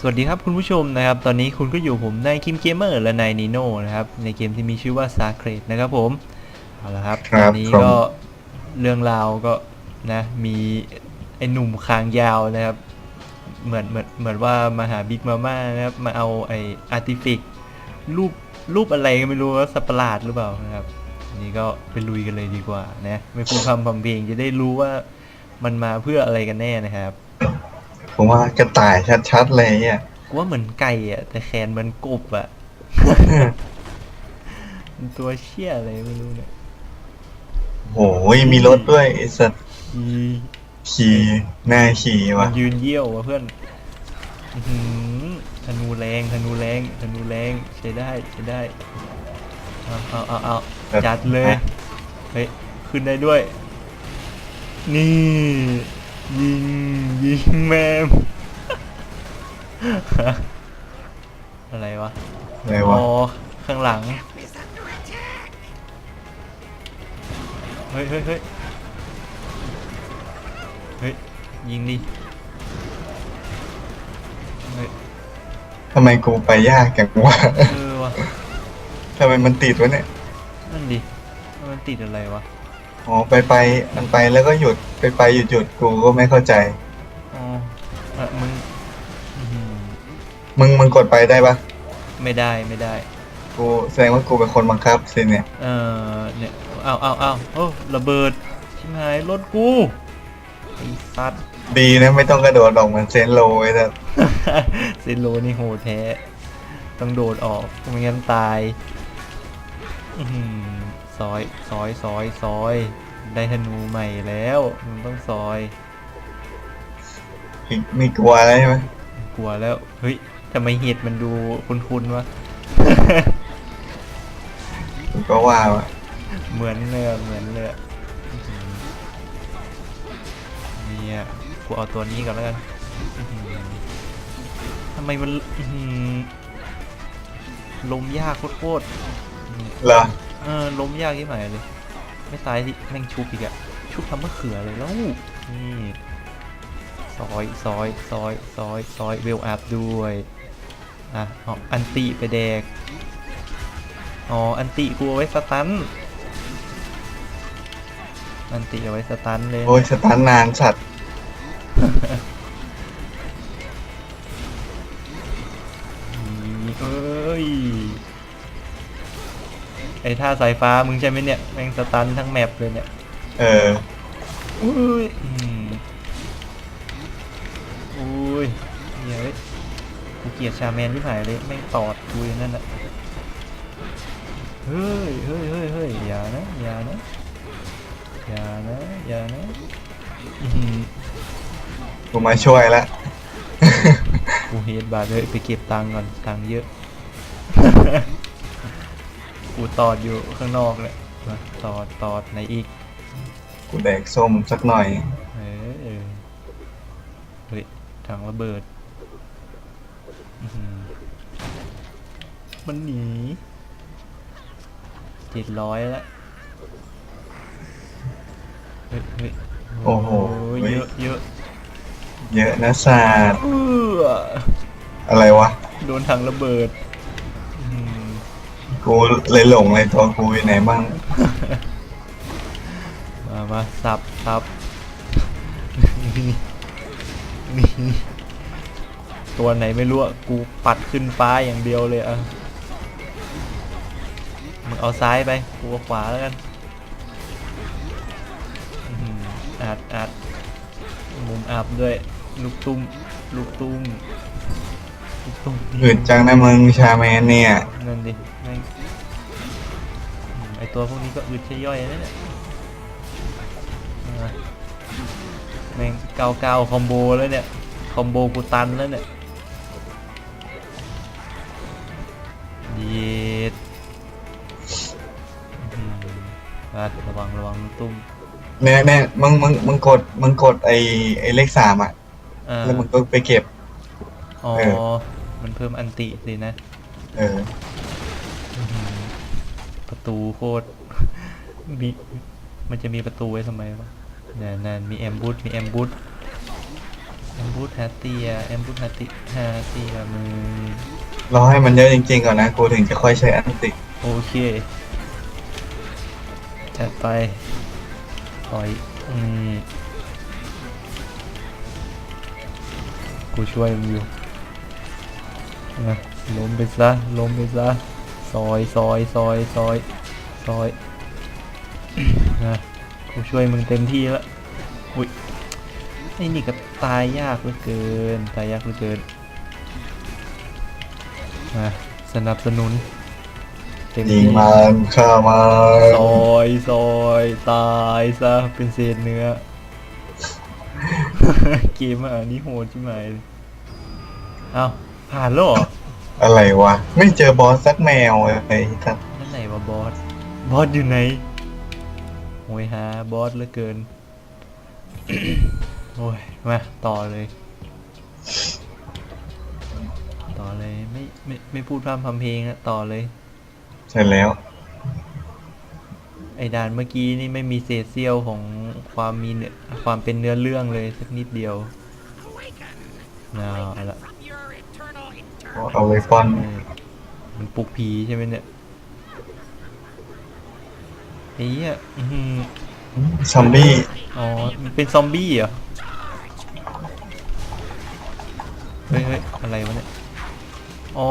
สวัสดีครับคุณผู้ชมนะครับ ตอนนี้คุณก็อยู่ผมในคิมเกมเมอร์และในนีโน่นะครับในเกมที่มีชื่อว่า s a c r e d นะครับผมเอาละครับครัตบอนนี้ผมก็เรื่องราวก็นะมีไอ้หนุ่มคางยาวนะครับ เหมือนเหมือนเหมือนว่ามาหาบิ๊กมาม่านะครับมาเอาไออาร์ติฟิกรูปรูปอะไรก็ไม่รู้ว่าสัตว์ประหลาดหรือเปล่านะครับอันนี้ก็ไปลุยกันเลยดีกว่านะไม่พูดคำพำเพลงจะได้รู้ว่ามันมาเพื่ออะไรกันแน่นะครับ ผมว่ากระต่ายชัดๆเลยอะกูว่าเหมือนไก่อะแต่แขนเหมือนกบอะมันตัวเชี่ยอะไรไม่รู้เนี่ยโอ้ยมีรถด้วยไอ้สัตว์ยีขี่หน้าขี่มัวะนยืนเยี่ยววะเพื่อนอื้อหือธนูแรงธนูแรงธนูแรงใช้ได้ใช้ได้เอาเอาเอาเอาจัดเลยเฮ้ยขึ้นได้ด้วย นี่ ยิง ยิงแมมอะไรวะอะไรอ๋วะอข้างหลัง เฮ้ยเฮ้ยเฮ้ยเฮ้ยยิงดิเฮ้ยทำไมกูไปยากจังวะเออวะทำไมมันติดวะเนี่ย นั่นดิมันติดอะไรวะ อ๋อไปไปมันไปแล้วก็หยุดไปไปหยุดหยุดกูก็ไม่เข้าใจ อ๋ออะมึงอื้อหือมึงมึงกดไปได้ปะไม่ได้ไม่ได้ กูแสดงว่ากูเป็นคนบังคับสิเนี่ยเออเนี่ยเอาเอาเอาโอ้ระเบิดชิบหายรถกูไอ้สัตว์ ดีนะไม่ต้องกระโดดออกเหมือนเซนโลไอ้สัตว์เซนโลนี่โหดแท้ ต้องโดดออกไม่งั้นตาย อื้อหือ ซอยซอยซอยซอย ได้ธนูใหม่แล้วมันต้องซอยไม่ไม่กลัวแล้วใช่ไหมกลัวแล้ว เฮ้ยทำไมเห็ดมันดูคุ้นๆวะกูก็ว่าวะเหมือนเลยอะเหมือนเลยอะอื้อหือเนี่ยกูเอาตัวนี้ก่อนแล้วกันอื้อหือทำไมมันอื้อหือลมยากโคตรๆ เหรอ เออล้มยากที่ไหนเลย ไม่ตายที่แม่งชุบอีกอะชุบทำมะเขือเลยแล้วนี่ซอยซอยซอยซอยซอยเวลอัพด้วยอะอาอันติไปแดกอ๋ออันติกูเอาไว้สตันอันติเอาไว้สตันเลยโอ้ยสตาร์ทนานสัตว์ อท่าสายฟ้ามึงใช่ไหมเนี่ยแม่งสตันทั้งแมปเลยเนี่ยเอออุ้ยอืมอุ้ยเดี๋ยวกูเกลียดชาแมนที่หายเลยแม่งตอดกูอย่างนั่นแหละเฮ้ยเฮ้ยเฮ้ยเฮ้ยอย่านะอย่านะอย่านะอย่านะอื้อหือกูมาช่วยละกูเฮดบาร์เลยไปเก็บตังค์ก่อนตังค์เยอะกู ตอดอยู่ข้างนอกเลยมาตอดตอดไหนอีก กูแดกส้มสักหน่อย เออเออเฮ้ยถังระเบิดอื้อหือมันหนีเจ็ดร้อยแล้วเฮ้ยเฮ้ยโอ้โหเยอะเยอะเยอะนะศาสตร์เอออะไรวะ โดนถังระเบิดอื้อหือ กูเลยหลงเลยตัวกูอยู่ไหนบ้างมามาสับสับนี่นี่ตัวไหนไม่รู้อะกูปัดขึ้นฟ้าอย่างเดียวเลยอะมึงเอาซ้ายไป กูเอาขวาแล้วกันอัดอัดมุมอับด้วย ลูกตุ้ม ลูกตุ้ม ลูกตุ้มอืดจังนะมึงชาแมนเนี่ยนั่นดิแม่งอืมไอตัวพวกนี้ก็อึดใช่ย่อยนะเนี่ยมาแม่งเกาเกาคอมโบแล้วเนี่ย คอมโบกูตันแล้วเนี่ยเย็ดอื้อหืออะระวังระวังตุ้มเนี่ยเนี่ยมึงมึงมึงกดมึงกดไอไอเลขสามอะ อ่าแล้วมึงก็ไปเก็บ อ๋อ เออ มันเพิ่มอันติสินะ เอออื้อหือประตูโคตร มีมันจะมีประตูไว้ทำไมวะนั่นนั่นมีแอมบูธมีแอมบูธแอมบูทฮาเตียแอมบูทฮาติฮาเตียมึงรอให้มันเยอะจริงๆก่อนนะกูถึงจะค่อยใช้อันติโอเคจัดไปถอยอืมกูช่วยมึงอยู่ นะล้มไปซะล้มไปซะซอยซอยซอยซอยซอยนะกูช่วยมึงเต็มที่แล้วอุ้ยไอ้นี่ก็ตายยากเหลือเกิน ตายยากเหลือเกินนะสนับสนุนเต็มยิงที่มันฆ่ามันซอยซอยตายซะเป็นเศษเนื้อ เกมอะนี่โหดใช่ไหมเลยเอา ผ่านแล้วเหรออะไรวะ ไม่เจอบอสสักแมวเลยไอ้ท่านนั่นไหนวะบอส บอสอยู่ไหนโอ้ยหาบอสเหลือเกิน โอ้ย มาต่อเลย ต่อเลยไม่ไม่ไม่พูดพร่ำทำเพลงอะต่อเลย เสร็จแล้ว ไอ้ด่านเมื่อกี้นี่ไม่มีเศษเสี้ยวของความมีเนื้อความเป็นเนื้อเรื่องเลยสักนิดเดียวเอาละ เอาไว้ป้อนเออมันปลุกผีใช่ไหมเนี่ยไอ้เหี้ยอื้อหือซอมบี้อ๋อมันเป็นซอมบี้เหรอ เฮ้ยเฮ้ยอะไรวะเนี่ย อ๋อ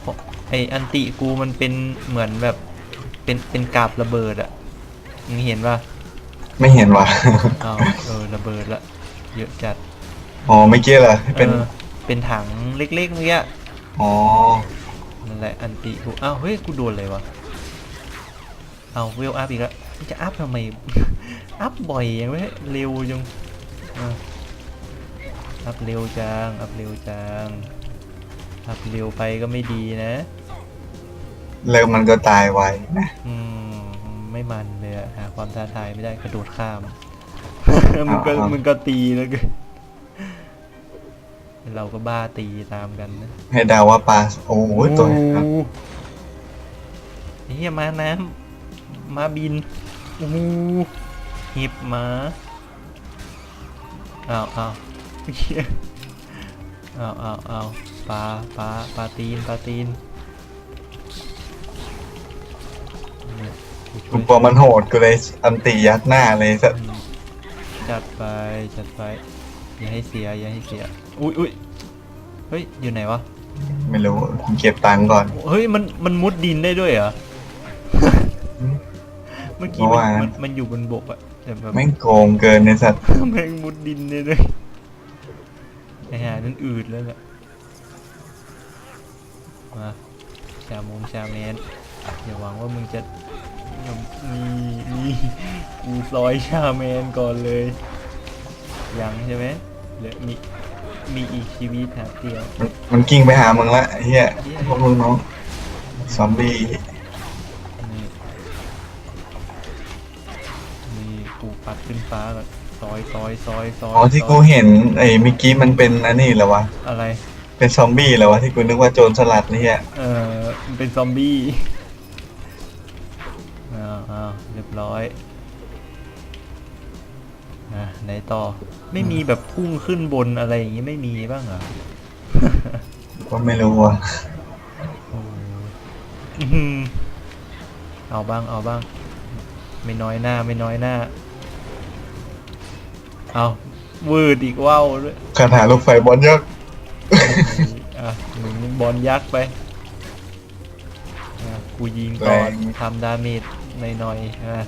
เพราะไออันติกูมันเป็นเหมือนแบบ เป็น เป็นกาบระเบิดอะมึงเห็นป่ะไม่เห็นวะอ้าวเออระเบิดละ เยอะจัด อ๋อไม่เกี้เหรอเป็นออ เป็นถังเล็กๆเมื่อกี้อ๋อนั่นแหละอันติกูอ้าวเฮ้ยกูโดนอะไรวะเอาเวลอัพอีกแล้วมันจะอัพทำไม อัพบ่อยยังไม่เร็วจังเอออัพเร็วจังอัพเร็วจังอัพเร็วไปก็ไม่ดีนะแล้วมันก็ตายไวนะอืมไม่มันเลยอะหาความท้าทายไม่ได้กระโดดข้ามมึงก็มึงก็ตีแล้วกัน เราก็บ้าตีตามกันนะให้เดาว่าปลาโอ้โหตัวครับโอ้เฮียมาน้ำมาบินโอ้โหเห็บหมาอ้าวอ้าวเฮียอ้าวอ้าวอ้าวปลาปลาปลาตีนปลาตีนเนี่ยกูช่กูวยกลัวมันโหดกูเลยอันติยัดหน้าเลยสัสอืมจัดไปจัดไป อย่าให้เสียอย่าให้เสียอุ้ยอุ้ยเฮ้ยอยู่ไหนวะไม่รู้เก็บตังค์ก่อนเฮ้ยมันมันมุดดินได้ด้วยเหรอ เมื่อกี้เพราะมันว่ามันมันอยู่บนบกอะแต่แบบแม่งโกงเกินในสัตว์แม่งมุดดินได้ด้วยไอ้ห่านั่นอืดแล้วแหละมาชามงชาแมนอย่าหวังว่ามึงจะมีมีกูซอยชาแมนก่อนเลยยังใช่ไหม เหลือมีมีอีกชีวิตหาเดียวมันมันกิ้งไปหามึงละไอ้เฮียพวกมึงน้องซอมบี้นี่นี่กูปัดขึ้นฟ้าก่อนซอยซอยซอยซอยอ๋อที่ซกูอยเห็นไอ้เมิกี้มันเป็นอันนี้เหรอวะ อะไร เป็นซอมบี้เหรอวะที่กูนึกว่าโจรสลัดนี่ฮะเออมันเป็นซอมบี้อ้าวอ้าวเรียบร้อย อะไหนต่อไม่มีแบบพุ่งขึ้นบนอะไรอย่างงี้ไม่มีบ้างเหรอก็ไม่รู้ว่ะโอ้โหอื้อหือเอาบ้างเอาบ้าง ไม่น้อยหน้าไม่น้อยหน้า เอาวืดอีกว่าวด้วยคาถาลูกไฟบอลยักษ์อะหนึ่งบอลยักษ์ไปอะกูยิงก่อนทำดาเมจหน่อยๆอะ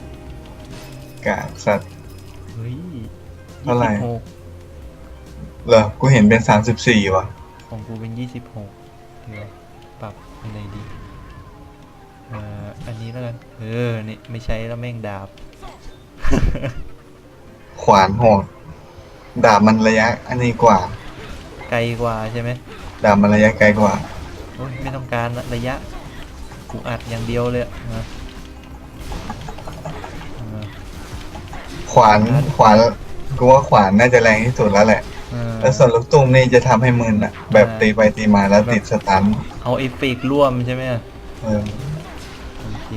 กากสัตว์ เฮ้ยเท่าไหร่ ยี่สิบกเหรอ กูเห็นเป็นสามสิบสี่ว่ะ ของกูเป็นยี่สิบหกเดี๋ยวปรับอะไรดีเอ่ออันนี้แล้วกันเออนี่ไม่ใช้แล้วแม่งดาบ ขวานโหดดาบมันระยะ อันนี้กว่า ไกลกว่าใช่ไหมดาบมันระยะไกลกว่า โอ้ยไม่ต้องการละระยะกูอัดอย่างเดียวเลยอะอะ ขวานขวานกูว่าขวานน่าจะแรงที่สุดแล้วแหละอะแล้วส่วนลูกตุ้มนี่จะทำให้มึนอะ แบบตีไปตีมาแล้วติดสตันเอาเอฟเฟกต์ร่วมใช่ไหมเออโอเค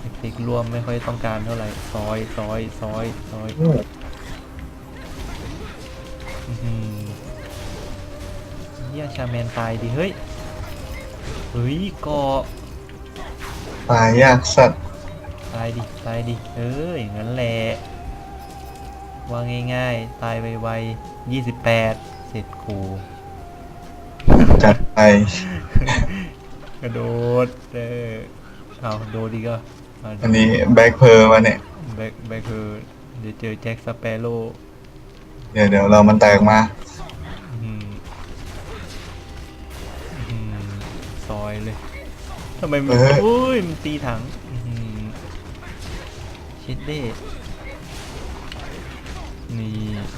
เอฟเฟกต์ร่วมไม่ค่อยต้องการเท่าไหร่ซอยซอยซอยซอยเฮียชาแมนตายดิเฮ้ยเฮ้ยเกาะตายยากสัตว์ ตายดิตายดิเอออย่างนั้นแหละ ว่าง่ายๆ ตายไวๆยี่สิบแปดเสร็จครูจัดไปกระโดดเออเอาโดดดีก็เาอันนี้แบ็คเพอร์มาเนี่ยแบ็คแบ็คคือเดี๋ยวเจอแจ็คสเปโร่เดี๋ยวเดี๋ยวเรามันแตกมาอืมอืมซอยเลยทำไมมันเออโอ้ยมันตีถังอื้อหือชิดเด้ นี่อะ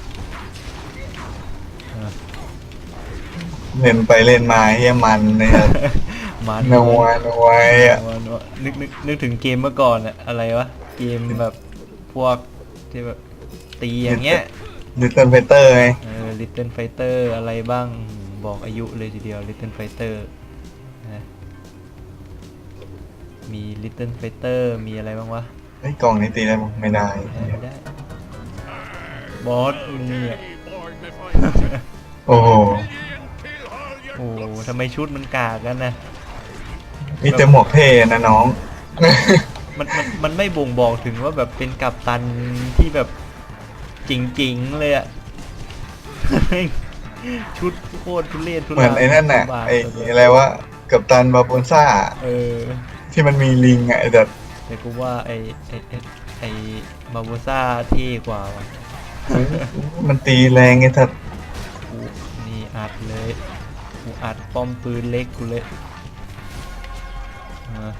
เล่นไปเล่นมาเฮียมันเนี่ยมันนวลไว้อะนัวนัวนึกนึกนึกถึงเกมเมื่อก่อนอะอะไรวะ เกมแบบพวกที่แบบตีอย่างเงี้ยดิจิตอลไฟเตอร์ไงเออ Little Fighter อะไรบ้างอืมบอกอายุเลยทีเดียว Little Fighter นะมี Little Fighter มีอะไรบ้างวะ ไอ้ยกล่องนี้ตีได้มั้งไม่ได้ได้ไม่ได้ บอสเนี่ยโอ้โหโอ้โหทำไมชุดมันกากกันนะ มีแต่หมวกเท่นะน้อง มันมันมันไม่บ่งบอกถึงว่าแบบเป็นกัปตันที่แบบจริงๆเลยอะ ชุดโคตรทุเรศทุเหมือนไอ้นั่นน่ะบาทไอ้อะไรวะกับตันบาโบนซ่า เออ ที่มันมีลิงอะไอ้แต่แต่กูว่าไอไอไอ้ไอมาโบซ่าเท่กว่าว่ะ มันตีแรงไงทัดกูนี่อัดเลยกูอัดป้อมปืนเล็กกูเลยอ่า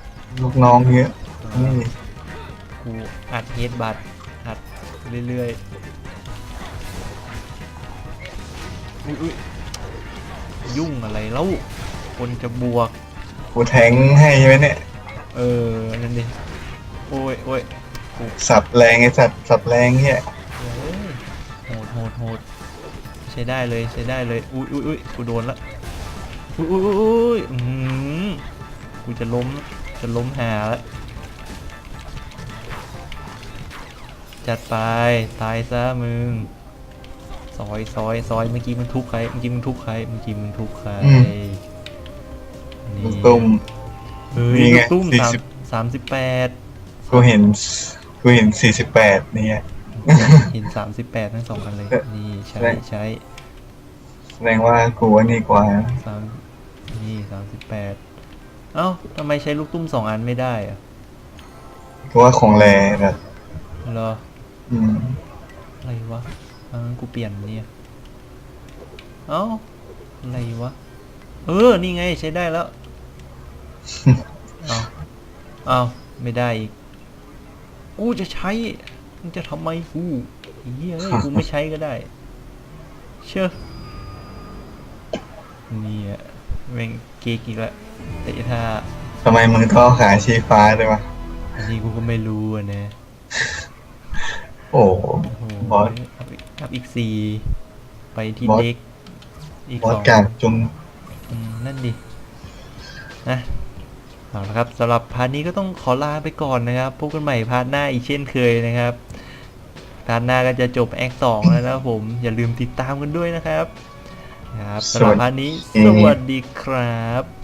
ลูกน้องเยอะนี่กูอัดเฮดบัตอัดเรื่อยๆอุ้ยอุ้ยยุ่งอะไรแล้ว คนจะบวก กูแทงให้ใช่ไหมเนี่ย เออ นั่นดิ โอ้ยโอ้ยกูสับแรงไอ้สัตว์สับแรงเฮียเฮ้ยโหดโหดโหดใช้ได้เลยใช้ได้เลยอุ้ยอุ้ยอุ้ยกูโดนละอุ้ยอุ้ยอุ้ยอุ้ยอืมกูจะล้มจะล้มหาละจัดไปตายซะมึงซอยซอยซอยเมื่อกี้มันทุบใครเมื่อกี้มันทุบใครเมื่อกี้มันทุบใครลูกตุ้มเฮ้ยนี่ไงลูกตุ้มสี่สามสิบสามสิบแปดกูเห็นกูเห็นสี่สิบแปดเนี่ยเห็นสามสิบแปดทั้งสองอันเลยเอ๊ะนี่ใช้ได้ใช้แสดงว่ากูว่านี่กว่าสามนี่สามสิบแปดเอ้าทำไมใช้ลูกตุ้มสองอันไม่ได้อะกูว่าของแรแบบเหรออืมอะไรวะอันนั้นกูเปลี่ยนเนี่ยเอ้าอะไรวะ เออ นี่ไงใช้ได้แล้ว เอาเอาไม่ได้อีก กูจะใช้ มึงจะทำไมกูไอ้เฮ้ยเอ้ยกูไม่ใช้ก็ได้ เชื่อเนี่ยแม่งเกกอีกแล้วแต่ถ้าทำไมมึงท่อขาชี้ฟ้าด้วยวะอันนี้กูก็ไม่รู้อะนะ โอ้โหโอ้โหบอส อัพอีกอัพอีกสี่ไปที่บอส เด็กอีกบอสสองกากจุงอืมนั่นดินะ เอาละครับสำหรับพาร์ทนี้ก็ต้องขอลาไปก่อนนะครับพบกันใหม่พาร์ทหน้าอีกเช่นเคยนะครับพาร์ทหน้าก็จะจบแอคสองแล้วนะครับผมอย่าลืมติดตามกันด้วยนะครับ ครับสำหรับพาร์ทนี้สวัสดีครับ